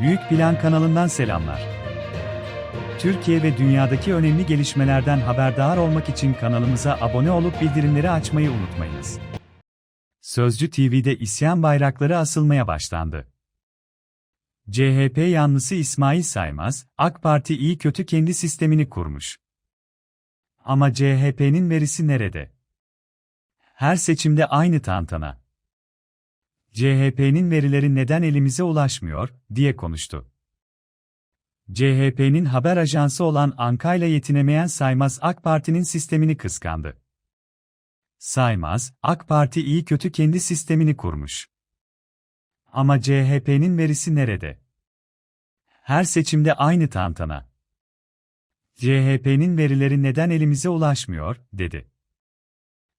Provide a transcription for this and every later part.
Büyük Plan kanalından selamlar. Türkiye ve dünyadaki önemli gelişmelerden haberdar olmak için kanalımıza abone olup bildirimleri açmayı unutmayınız. Sözcü TV'de isyan bayrakları asılmaya başlandı. CHP yanlısı İsmail Saymaz, AK Parti iyi kötü kendi sistemini kurmuş. Ama CHP'nin verisi nerede? Her seçimde aynı tantana. CHP'nin verileri neden elimize ulaşmıyor, diye konuştu. CHP'nin haber ajansı olan Anka'yla yetinemeyen Saymaz AK Parti'nin sistemini kıskandı. Saymaz, AK Parti iyi kötü kendi sistemini kurmuş. Ama CHP'nin verisi nerede? Her seçimde aynı tantana. CHP'nin verileri neden elimize ulaşmıyor, dedi.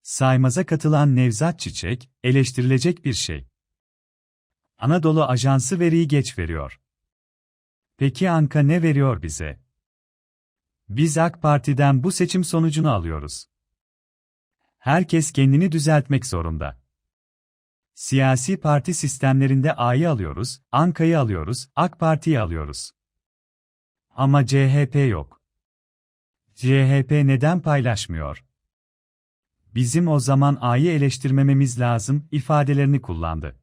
Saymaz'a katılan Nevzat Çiçek, eleştirilecek bir şey. Anadolu Ajansı veriyi geç veriyor. Peki Anka ne veriyor bize? Biz AK Parti'den bu seçim sonucunu alıyoruz. Herkes kendini düzeltmek zorunda. Siyasi parti sistemlerinde A'yı alıyoruz, Anka'yı alıyoruz, AK Parti'yi alıyoruz. Ama CHP yok. CHP neden paylaşmıyor? Bizim o zaman A'yı eleştirmememiz lazım ifadelerini kullandı.